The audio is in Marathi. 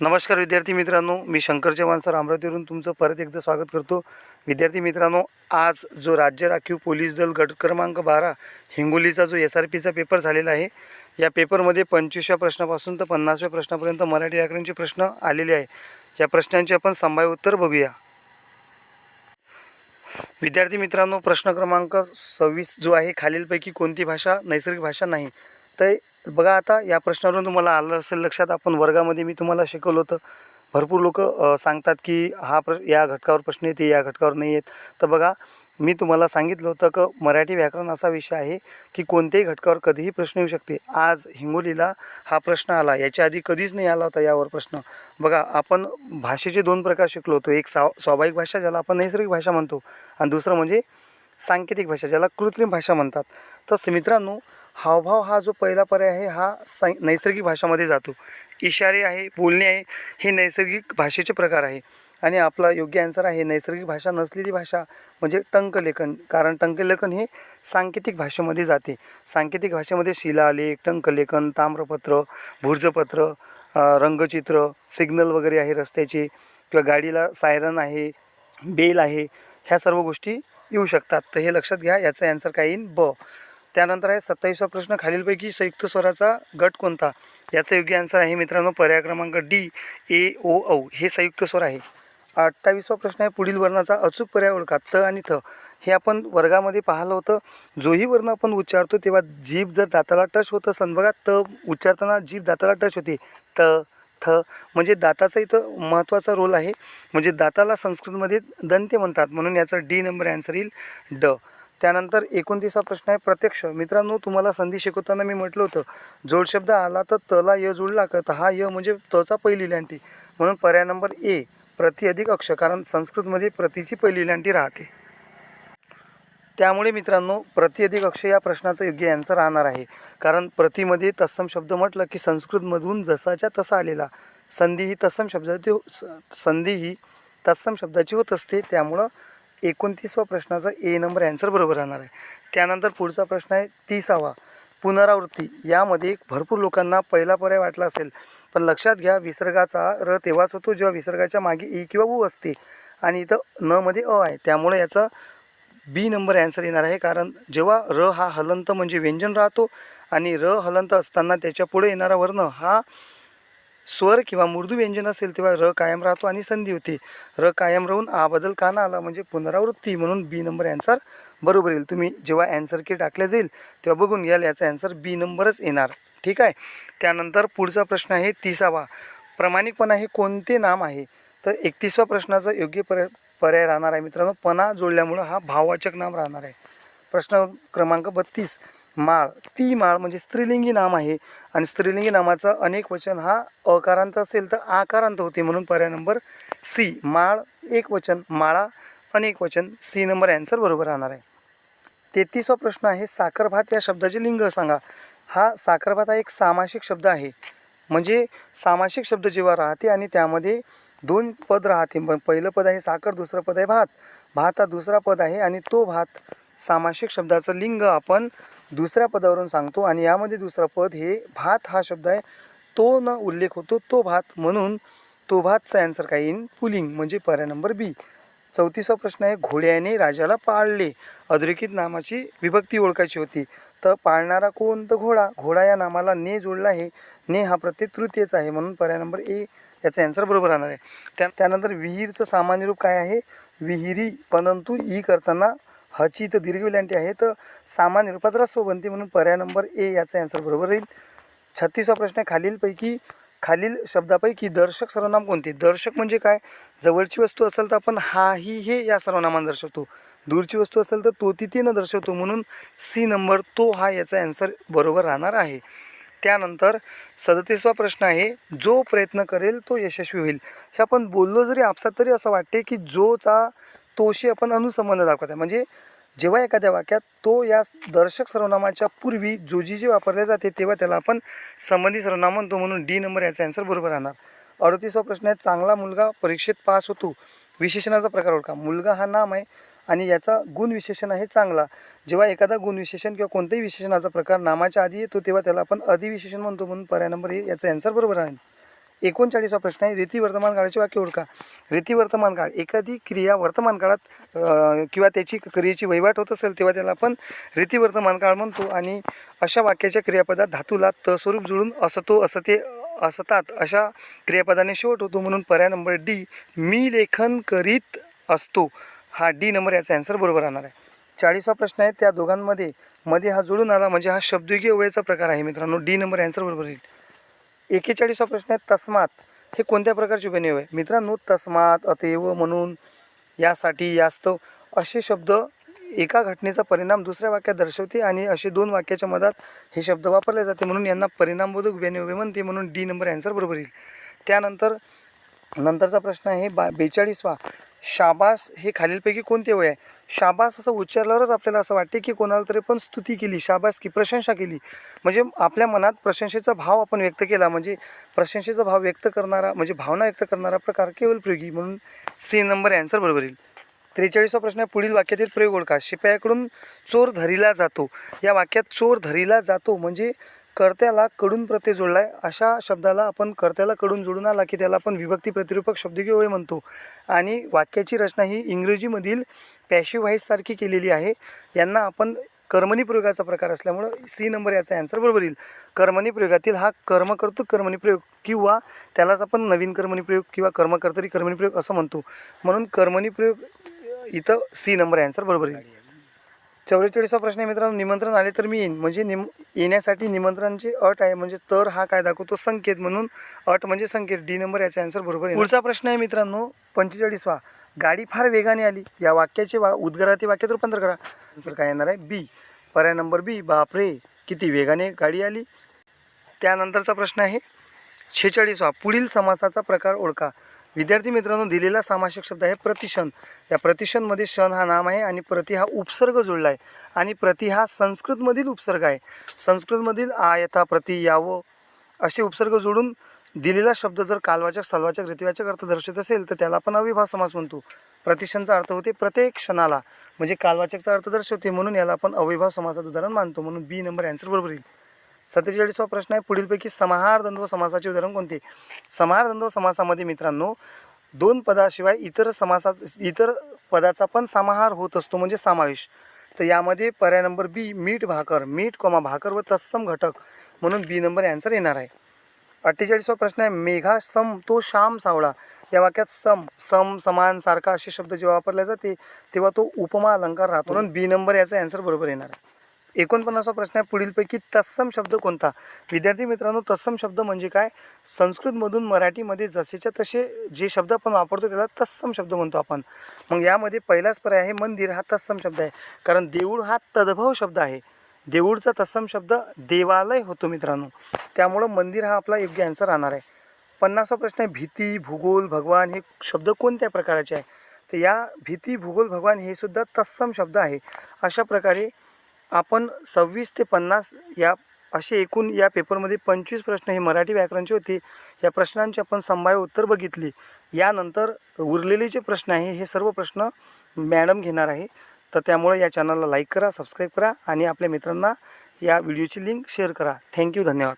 नमस्कार विद्यार्थी मित्रांनो मी शंकर चव्हाण सर अमरावतीवरून तुमचं परत एकदा स्वागत करतो. विद्यार्थी मित्रांनो आज जो राज्य राखीव पोलीस दल गट क्रमांक बारा हिंगोलीचा जो एस आर पीचा पेपर झालेला आहे या पेपरमध्ये पंचवीसव्या प्रश्नापासून तर पन्नासव्या प्रश्नापर्यंत मराठी व्याकरणचे प्रश्न आलेले आहे या प्रश्नांचे आपण संभाव्य उत्तर बघूया. विद्यार्थी मित्रांनो प्रश्न क्रमांक सव्वीस जो आहे खालीलपैकी कोणती भाषा नैसर्गिक भाषा नाही. तर बघा आता या प्रश्नावरून तुम्हाला आलं असेल लक्षात. आपण वर्गामध्ये मी तुम्हाला शिकवलं होतं. भरपूर लोक सांगतात की हा प्र या घटकावर प्रश्न येते या घटकावर नाही येत. तर बघा मी तुम्हाला सांगितलं होतं की मराठी व्याकरण असा विषय आहे की कोणत्याही घटकावर कधीही प्रश्न येऊ शकते. आज हिंगोलीला हा प्रश्न आला. याच्या आधी कधीच नाही आला होता यावर प्रश्न. बघा आपण भाषेचे दोन प्रकार शिकलो होतो. एक स्वा स्वाभाविक भाषा ज्याला आपण नैसर्गिक भाषा म्हणतो. आणि दुसरं म्हणजे सांकेतिक भाषा ज्याला कृत्रिम भाषा म्हणतात. तसं मित्रांनो हावभाव हा जो पहिला पर्याय आहे हा सै नैसर्गिक भाषामध्ये जातो. इशारे आहे बोलणे आहे हे नैसर्गिक भाषेचे प्रकार आहे. आणि आपला योग्य आन्सर आहे नैसर्गिक भाषा नसलेली भाषा म्हणजे टंकलेखन. कारण टंकलेखन हे सांकेतिक भाषेमध्ये जाते. सांकेतिक भाषेमध्ये शिलालेख टंकलेखन ताम्रपत्र भुर्जपत्र रंगचित्र सिग्नल वगैरे आहे रस्त्याचे किंवा गाडीला सायरन आहे बेल आहे ह्या सर्व गोष्टी येऊ शकतात. तर हे लक्षात घ्या याचा ॲन्सर काय येईल ब. त्यानंतर आहे सत्तावीसवा प्रश्न खालीलपैकी संयुक्त स्वराचा गट कोणता? याचा योग्य आन्सर आहे मित्रांनो पर्याय क्रमांक डी ए ओ औ. हे संयुक्त स्वर आहे. अठ्ठावीसवा प्रश्न आहे पुढील वर्णाचा अचूक पर्याय ओळखा त आणि थ. हे आपण वर्गामध्ये पाहिलं होतं. जोही वर्ण आपण उच्चारतो तेव्हा जीभ जर दाताला टच होत असेल बघा त उच्चारताना जीभ दाताला टच होते. त थ. म्हणजे दाताचा इथं महत्त्वाचा रोल आहे. म्हणजे दाताला संस्कृतमध्ये दंते म्हणतात. म्हणून याचा डी नंबर ॲन्सर येईल ड. त्यानंतर एकोणतीसा प्रश्न आहे प्रत्यक्ष. मित्रांनो तुम्हाला संधी शिकवताना मी म्हटलं होतं जोड शब्द आला तर तला य जुळला का तर हा य म्हणजे तचा पहिली लांटी. म्हणून पर्याय नंबर ए प्रति अधिक अक्ष कारण संस्कृतमध्ये प्रतीची पहिली लांटी राहते. त्यामुळे मित्रांनो प्रति अधिक अक्ष या प्रश्नाचं योग्य ॲन्सर राहणार आहे. कारण प्रतिमध्ये तत्सम शब्द म्हटलं की संस्कृतमधून जसाच्या तसा आलेला. संधी ही तत्सम शब्दाची संधी ही तत्सम शब्दाची होत असते त्यामुळं एकोणतीसवा प्रश्नाचा ए नंबर ॲन्सर बरोबर राहणार आहे. त्यानंतर पुढचा प्रश्न आहे तीसावा. पुनरावृत्ती यामध्ये भरपूर लोकांना पहिला पर्याय वाटला असेल. पण लक्षात घ्या विसर्गाचा र तेव्हाच होतो जेव्हा विसर्गाच्या मागे ई किंवा उ असते. आणि इथं न मध्ये अ आहे. त्यामुळे याचा बी नंबर ॲन्सर येणार आहे. कारण जेव्हा र हा हलंत म्हणजे व्यंजन राहतो आणि र हलंत असताना त्याच्या पुढे येणारा वर्ण हा स्वर किंवा मृदू व्यंजन असेल तेव्हा र कायम राहतो आणि संधी होते. र कायम राहून आ बदल का ना आला म्हणजे पुनरावृत्ती म्हणून बी नंबर ॲन्सर बरोबर येईल. तुम्ही जेव्हा ॲन्सर की टाकल्या जाईल तेव्हा बघून घ्याल याचा ॲन्सर बी नंबरच येणार. ठीक आहे? त्यानंतर पुढचा प्रश्न आहे तिसावा. प्रामाणिकपणा हे कोणते नाम आहे? तर एकतीसवा प्रश्नाचा योग्य पर्याय पर्याय राहणार आहे मित्रांनो. पणा जोडल्यामुळं हा भाववाचक नाम राहणार आहे. प्रश्न क्रमांक बत्तीस. माळ. ती माळ म्हणजे स्त्रीलिंगी नाम आहे. आणि स्त्रीलिंगी नामाचा अनेक वचन हा अकारांत असेल तर आकारांत होते म्हणून पर्याय नंबर सी. माळ एक वचन माळा अनेक वचन सी नंबर ॲन्सर बरोबर राहणार आहे. तेहतीसवा प्रश्न आहे साखरभात या शब्दाचे लिंग सांगा. हा साखरभात हा एक सामासिक शब्द आहे. म्हणजे सामासिक शब्द जेव्हा राहते आणि त्यामध्ये दोन पद राहते. प- पहिलं पद आहे साखर दुसरं पद आहे भात. भात हा दुसरा पद आहे आणि तो भात सामासिक शब्दाचं लिंग आपण दुसऱ्या पदावरून सांगतो आणि यामध्ये दुसरं पद हे भात हा शब्द आहे. तो न उल्लेख होतो तो भात म्हणून तो भातचा ॲन्सर काय? येईल पुलिंग म्हणजे पर्याय नंबर बी चौतीसा प्रश्न आहे घोड्याने राजाला पाळले. अधोरेखित नामाची विभक्ती ओळखायची होती. तर पाळणारा कोण? तर घोडा. घोडा या नामाला ने जोडला आहे. ने हा प्रत्येक तृतीयच आहे म्हणून पर्याय नंबर ए याचा ॲन्सर बरोबर राहणार आहे. त्या त्यानंतर विहीरचं सामान्य रूप काय आहे? विहिरी. परंतु ई करताना हची तर दीर्घविलांटी आहे. तर सामान्य रूपात रस्व बनते म्हणून पर्याय नंबर ए याचा ॲन्सर बरोबर राहील. छत्तीसवा प्रश्न आहे खालीलपैकी खालील शब्दापैकी दर्शक सर्वनाम कोणते? दर्शक म्हणजे काय? जवळची वस्तू असेल तर आपण हा ही हे या सर्वनामानं दर्शवतो. दूरची वस्तू असेल तर तो तिथेनं दर्शवतो म्हणून सी नंबर तो हा याचा ॲन्सर बरोबर राहणार आहे. त्यानंतर सदतीसवा प्रश्न आहे जो प्रयत्न करेल तो यशस्वी होईल. हे आपण बोललो जरी आपसात तरी असं वाटते की जोचा तोशी आपण अनुसंबंध दाखवत आहे. म्हणजे जेव्हा एखाद्या वाक्यात तो या दर्शक सर्वनामाच्या पूर्वी जोजी जे वापरले जाते तेव्हा त्याला आपण संबंधी सर्वनाम म्हणतो म्हणून डी नंबर याचा आन्सर बरोबर राहणार. अडतीसवा प्रश्न आहे चांगला मुलगा परीक्षेत पास होतो विशेषणाचा प्रकार ओळखा. मुलगा हा नाम आहे आणि याचा गुण विशेषण आहे चांगला. जेव्हा एखादा गुण विशेषण किंवा कोणत्याही विशेषणाचा प्रकार नामाच्या आधी येतो तेव्हा त्याला आपण अधिविशेषण म्हणतो म्हणून पर्याय नंबर हे याचा आन्सर बरोबर आहे एकोणचाळीसवा प्रश्न आहे रीती वर्तमान काळाची वाक्य ओळखा. रीती वर्तमान काळ एखादी क्रिया वर्तमान काळात किंवा त्याची क्रियेची वहिवाट होत असेल तेव्हा त्याला आपण रीती वर्तमान काळ म्हणतो आणि अशा वाक्याच्या क्रियापदात धातूला तस्वरूप जुळून असतो असते असतात अशा क्रियापदाने शेवट होतो. म्हणून पर्याय नंबर डी मी लेखन करीत असतो. हा डी नंबर याचा ॲन्सर बरोबर राहणार आहे. चाळीसवा प्रश्न आहे त्या दोघांमध्ये मध्ये हा जुळून आला म्हणजे हा शब्दयोगी अवयचा प्रकार आहे मित्रांनो. डी नंबर ॲन्सर बरोबर येईल. एकेचाळीसवा प्रश्न आहे तस्मात. हे कोणत्या प्रकारचे उपनियोग आहे? मित्रांनो तस्मात अतेव म्हणून यासाठी यास्तव असे शब्द एका घटनेचा परिणाम दुसऱ्या वाक्यात दर्शवते आणि असे दोन वाक्याच्या मधात हे शब्द वापरले जाते. म्हणून यांना परिणामबोधक उपनियोग म्हणते. म्हणून डी नंबर ॲन्सर बरोबर येईल. त्यानंतर नंतरचा प्रश्न आहे बा बेचाळीसवा. शाबास हे खालीलपैकी कोणते वय आहे? शाबास असं उच्चारल्यावरच आपल्याला असं वाटते की कोणाला तरी पण स्तुती केली शाबास की प्रशंसा केली. म्हणजे आपल्या मनात प्रशंसेचा भाव आपण व्यक्त केला म्हणजे प्रशंसेचा भाव व्यक्त करणारा म्हणजे भावना व्यक्त करणारा प्रकार केवळ प्रयोगी. म्हणून सी नंबर आन्सर बरोबर येईल. त्रेचाळीसवा प्रश्न आहे पुढील वाक्यातील प्रयोग ओळखा. शिपायाकडून चोर धरीला जातो. या वाक्यात चोर धरीला जातो म्हणजे कर्त्याला कडून प्रत्यय जोडलाय. अशा शब्दाला आपण कर्त्याला कडून जोडून आला की त्याला आपण विभक्ती प्रतिरूपक शब्द वय म्हणतो. आणि वाक्याची रचना ही इंग्रजीमधील पॅशिव व्हाईससारखी केलेली आहे. यांना आपण कर्मणी प्रयोगाचा प्रकार असल्यामुळं सी नंबर याचा ॲन्सर बरोबर येईल. कर्मणी प्रयोगातील हा कर्म करतो कर्मणी प्रयोग किंवा त्यालाच आपण नवीन कर्मणी प्रयोग किंवा कर्मकर्तरी कर्मणी प्रयोग असं म्हणतो. म्हणून कर्मणी प्रयोग इथं सी नंबर ॲन्सर बरोबर येईल. चौवेचाळीसवा प्रश्न आहे मित्रांनो निमंत्रण आले तर मी येईन. म्हणजे निम येण्यासाठी निमंत्रणाची अट आहे म्हणजे तर हा काय दाखवतो? संकेत म्हणून अट म्हणजे संकेत. डी नंबर याचा आन्सर बरोबर आहे पुढचा प्रश्न आहे मित्रांनो पंचेचाळीसवा. गाडी फार वेगाने आली. या वाक्याचे वा उद्गाराती वाक्यात रूपांतर करा. आन्सर काय येणार आहे? बी. पर्याय नंबर बी. बापरे किती वेगाने गाडी आली. त्यानंतरचा प्रश्न आहे शेहेचाळीसवा पुढील समासाचा प्रकार ओळखा. विद्यार्थी मित्रांनो दिलेला सामासिक शब्द आहे प्रतिशन. या प्रतिशनमध्ये शन हा नाम आहे आणि प्रति हा उपसर्ग जुळला आहे. आणि प्रति हा संस्कृतमधील उपसर्ग आहे. संस्कृतमधील आ यथा प्रति यावं असे उपसर्ग जोडून दिलेला शब्द जर कालवाचक सलवाचक रीतिवाचक अर्थ दर्शवत असेल तर त्याला आपण अविभाव समास म्हणतो. प्रतिशनचा अर्थ होते प्रत्येक क्षणाला. म्हणजे कालवाचकचा अर्थ दर्शवते म्हणून याला आपण अविभाव समासाचं उदाहरण मानतो. म्हणून बी नंबर ॲन्सर बरोबर येईल. सत्तेचाळीसवा प्रश्न आहे. पुढीलपैकी समाहार द्वंद्व समासाचे उदाहरण कोणते? समाहार द्वंद्व समासामध्ये मित्रांनो दोन पदाशिवाय इतर समासात इतर पदाचा पण समाहार होत असतो म्हणजे समावेश. तर यामध्ये पर्याय नंबर बी मीठ भाकर. मीठ कोमा भाकर व तत्सम घटक म्हणून बी नंबर ॲन्सर येणार आहे. अठ्ठेचाळीसवा प्रश्न आहे. मेघा सम तो श्याम सावळा. या वाक्यात सम सम समान सारखा असे शब्द जेव्हा वापरले जाते तेव्हा तो उपमा अलंकार राहतो. म्हणून बी नंबर याचा ॲन्सर बरोबर येणार आहे. एकोणपन्नासवा प्रश्न आहे पुढीलपैकी तत्सम शब्द कोणता? विद्यार्थी मित्रांनो तत्सम शब्द म्हणजे काय? संस्कृतमधून मराठीमध्ये जसेच्या तसे जे शब्द आपण वापरतो त्याला तत्सम शब्द म्हणतो आपण. मग यामध्ये पहिलाच पर्याय आहे मंदिर हा तत्सम शब्द आहे. कारण देऊळ हा तद्भव शब्द आहे. देऊळचा तत्सम शब्द देवालय होतो मित्रांनो. त्यामुळं मंदिर हा आपला योग्य आन्सर राहणार आहे. पन्नासवा प्रश्न आहे भीती भूगोल भगवान हे शब्द कोणत्या प्रकारचे आहे? तर या भीती भूगोल भगवान हे सुद्धा तत्सम शब्द आहे. अशा प्रकारे आपण सव्वीस ते पन्नास या असे एकूण या पेपरमध्ये पंचवीस प्रश्न हे मराठी व्याकरणचे होते. या प्रश्नांची आपण संभाव्य उत्तर बघितली. यानंतर उरलेले जे प्रश्न आहे हे सर्व प्रश्न मॅडम घेणार आहे. तर त्यामुळे या चॅनलला लाईक करा सबस्क्राईब करा आणि आपल्या मित्रांना या व्हिडिओची लिंक शेअर करा. थँक्यू धन्यवाद.